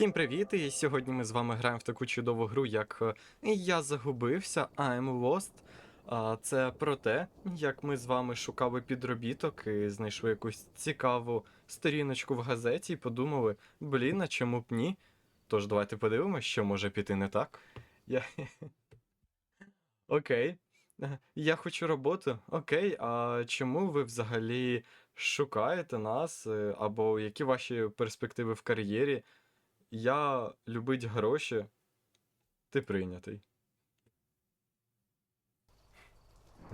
Всім привіт! І сьогодні ми з вами граємо в таку чудову гру, як е, Я загубився, I'm Lost. Це про те, як ми з вами шукали підробіток і знайшли якусь цікаву сторіночку в газеті і подумали, блін, а чому б ні? Тож давайте подивимося, що може піти не так. Я... Окей. Я хочу роботу. Окей, а чому ви взагалі шукаєте нас? е, Або які ваші перспективи в кар'єрі? Я любить гроші. Ти прийнятий.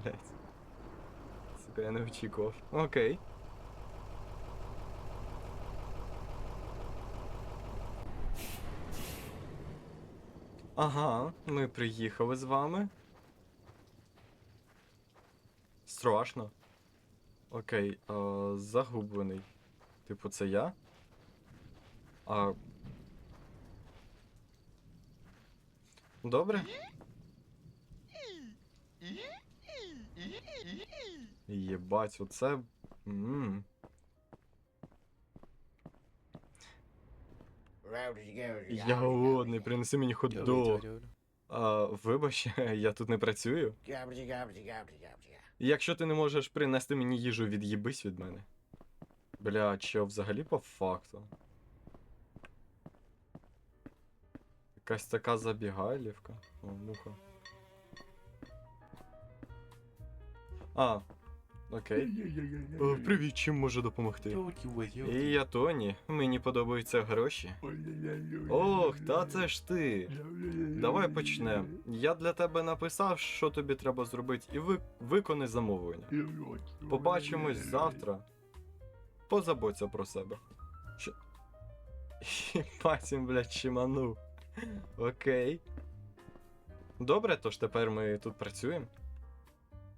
Блять. Сука, я не очікував. Окей. Ага, ми приїхали з вами. Страшно. Окей, а, загублений. Типу, це я? А. Добре. Єбать, оце. М. Я голодний, принеси мені хот-дог. А, вибач, я тут не працюю. Якщо ти не можеш принести мені їжу, від'їбись від мене. Бля, що взагалі по факту? Якась така забігайлівка. О, муха. А, окей. О, привіт, чим можу допомогти? І я Тоні, мені подобаються гроші. Ох, та це ж ти. Давай почнемо. Я для тебе написав, що тобі треба зробити, і ви... виконай замовлення. Побачимось завтра. Позаботься про себе. Що? Єбать, блядь, чиману. Окей. Добре, тож тепер ми тут працюємо.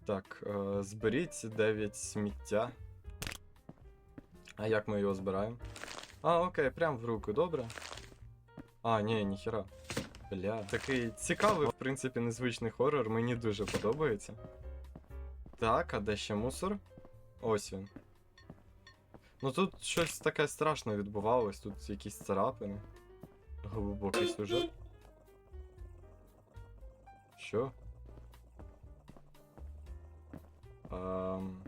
Так, е, зберіть 9 сміття. А як ми його збираємо? А, окей, прям в руку, добре. А, ні, ніхера. Бля, такий цікавий, в принципі, незвичний хорор, мені дуже подобається. Так, а де ще мусор? Ось він. Ну тут щось таке страшне відбувалось, тут якісь царапини. Глибокий сюжет. Що? Ем...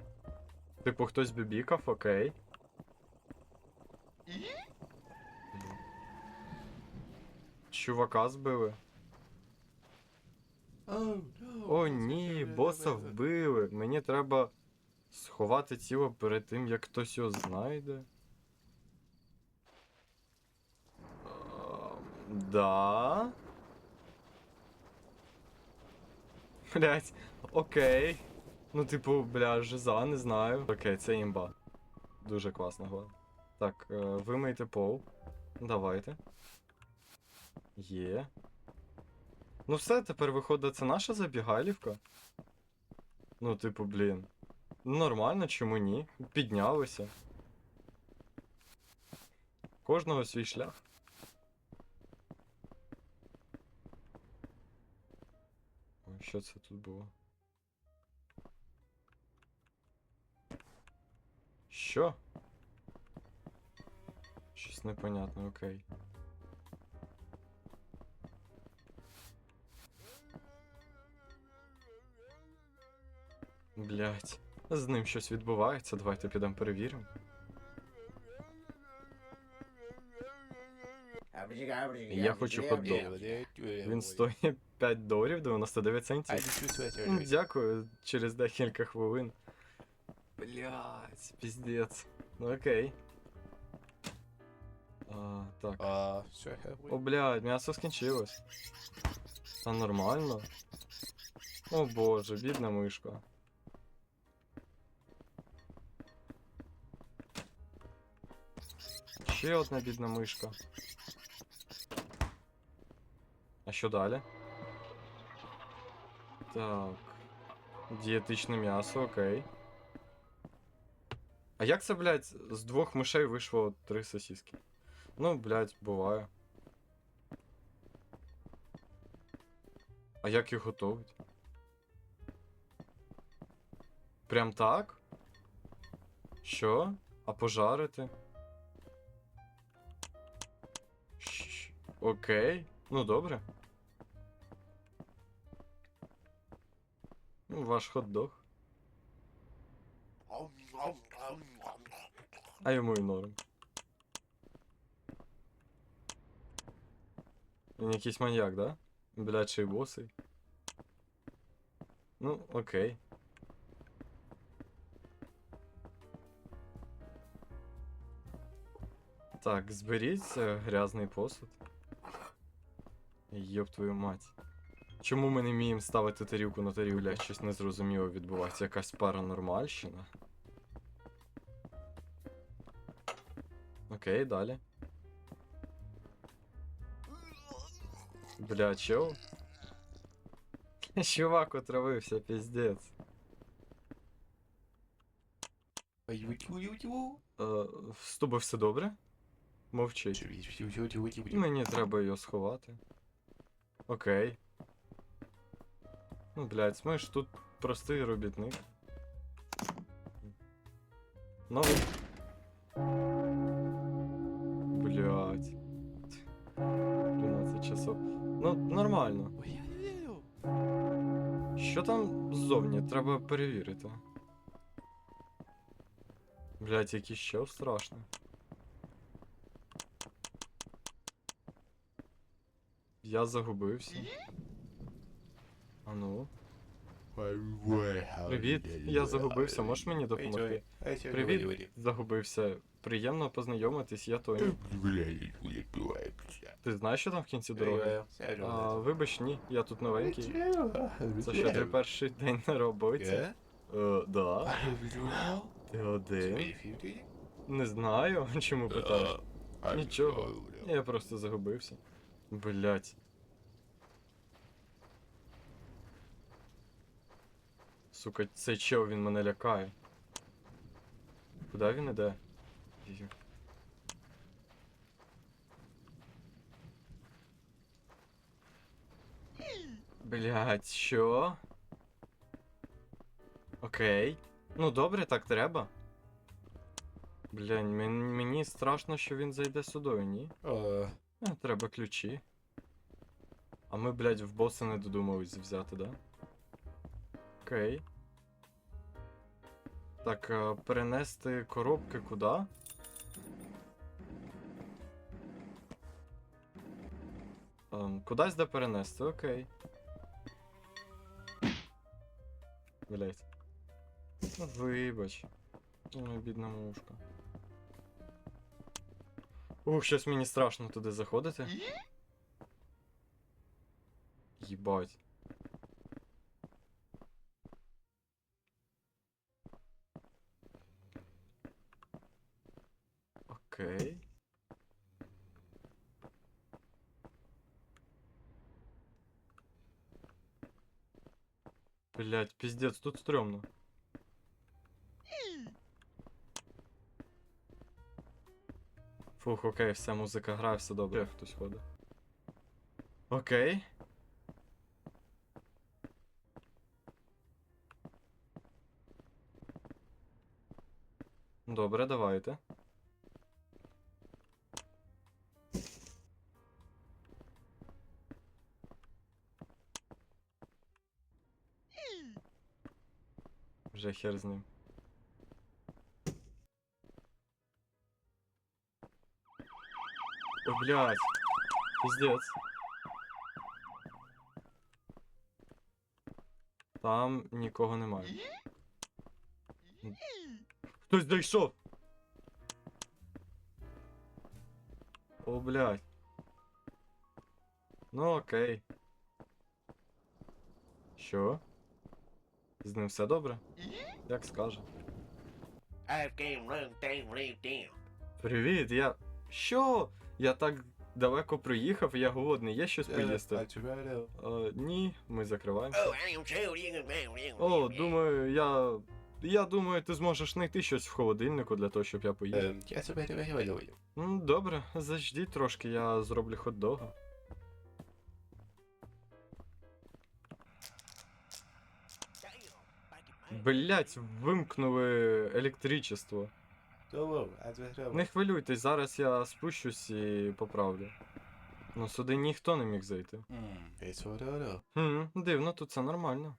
Типу, хтось бібікав, окей. Чувака збили. О, ні, боса вбили. Мені треба сховати тіло перед тим, як хтось його знайде. Да. Блять, окей. Ну, типу, бля, жиза, не знаю. Окей, це імба. Дуже класна гла. Так, е, вимийте пол. Давайте. Є. Ну все, тепер виходить, це наша забігайлівка. Ну, типу, блін. Нормально, чому ні? Піднялися. Кожного свій шлях. Що це тут було? Що? Щось непонятне, окей. Блять, з ним щось відбувається, давайте підемо перевіримо. Я хочу хот-дог. Він стоїть 5 доларів 99 центів. Ну, Дякую, через декілька хвилин. Блять, піздець. Ну окей. А, так. А, все, О, блядь, м'ясо скінчилось. Та нормально. О боже, бідна мишка. Ще одна бідна мишка. А що далі? Так. Дієтичне м'ясо, окей. А як це, блядь, з двох мишей вийшло три сосиски? Ну, блядь, буває. А як їх готовить? Прям так? Що? А пожарити? Щ- Окей. Ну добре. Ваш хот-дог. А йому і норм. Він якийсь маньяк, да? Блядь, ще босий. Ну, окей. Так, зберіть е, грязний посуд. Йоп твою мать. Чому ми не вміємо ставити тарілку на тарілку? Блядь, щось незрозуміло відбувається. Якась паранормальщина. Окей, далі. Бля, чел? Чувак отравився, піздець. Е, з тобою все добре? Мовчить. Мені треба його сховати. Окей. Ну, блядь, ми ж тут простий робітник. Ну. Блядь. 13 часов. Ну, нормально. Що там ззовні? Треба перевірити. Блядь, який ще страшний. Я загубився. А ну. Привіт, я загубився, можеш мені допомогти? Привіт, загубився. Приємно познайомитись, я Тоні. Ти знаєш, що там в кінці дороги? А, вибач, ні, я тут новенький. Це що твій перший день на роботі? Е, да. Ти один? Не знаю, чому питаєш. Нічого. Я просто загубився. Блять. Сука, цей чел він мене лякає. Куди він іде? Блять, що? Окей. Ну добре, так треба. Блянь, мені страшно, що він зайде сюди, ні? Е, Треба ключі. А ми, блядь, в боса не додумались взяти, да? Окей. Так, перенести коробки куди? Ем, кудись де перенести, окей. Блять. Ну, вибач. Ой, бідна мушка. Ух, щось мені страшно туди заходити. Їбать. Окей. Блять, пиздец, тут стрёмно. Фух, окей, вся музика грає, все добре, хтось ходить. Окей. Добре, давайте. Вже хер з ним. О, блядь. Пиздец. Там нікого немає. Хтось дійшов! О, блядь. Ну окей. Що? З ним все добре? Як скаже. Привіт, я. Що? Я так далеко приїхав, я голодний, є щось поїсти? Е, ні, ми закриваємося. О, думаю, я. Я думаю, ти зможеш знайти щось в холодильнику для того, щоб я поїв. Ну, добре, заждіть трошки, я зроблю хот-дога. Блять, вимкнули електричество. Не хвилюйтесь, зараз я спущусь і поправлю. Ну, сюди ніхто не міг зайти. Хм, дивно, тут все нормально.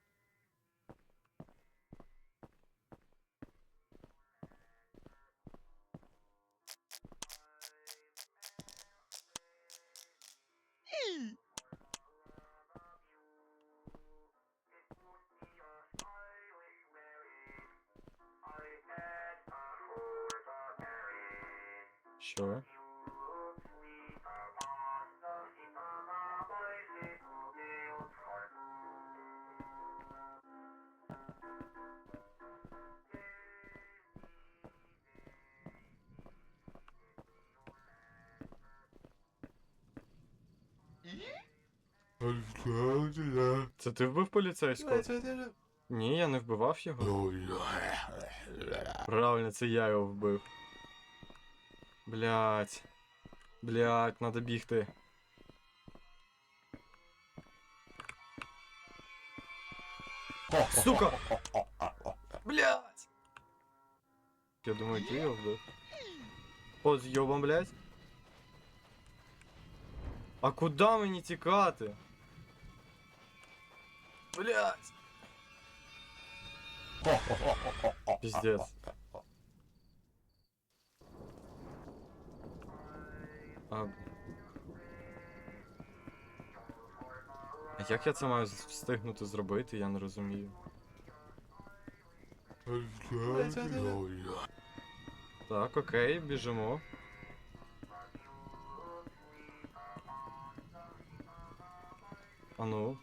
Що? Це ти вбив поліцейського? Ні, я не вбивав його. Правильно, це я його вбив. Блять. Блять, надо бігти. Сука! Блять! Я думаю, ти його вбив. О, з йобом, блять. А куди мені тікати? Блять! Пиздец. А... а як я це маю встигнути зробити, я не розумію. Так, окей, біжимо. А ну.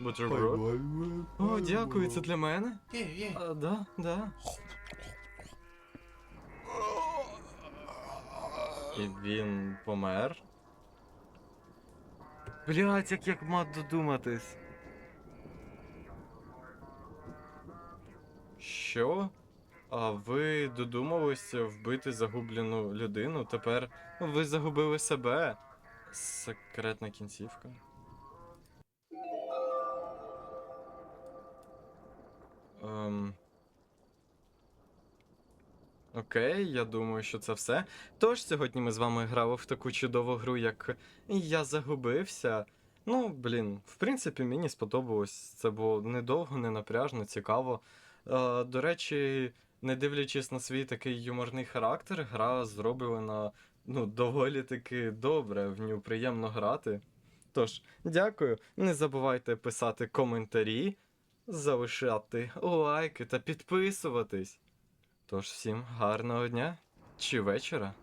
Бутерброд. О, дякую, це для мене? А, да, да. І він помер. Блять, як як мав додуматись. Що? А ви додумалися вбити загублену людину? Тепер ви загубили себе. Секретна кінцівка. Ем... Окей, я думаю, що це все. Тож сьогодні ми з вами грали в таку чудову гру, як Я загубився. Ну, блін, в принципі, мені сподобалось. Це було недовго, не напряжно, цікаво. Е, до речі, не дивлячись на свій такий юморний характер, гра зроблена ну, доволі таки добре, в нього приємно грати. Тож, дякую. Не забувайте писати коментарі, залишати лайки та підписуватись. Тож всім гарного дня чи вечора.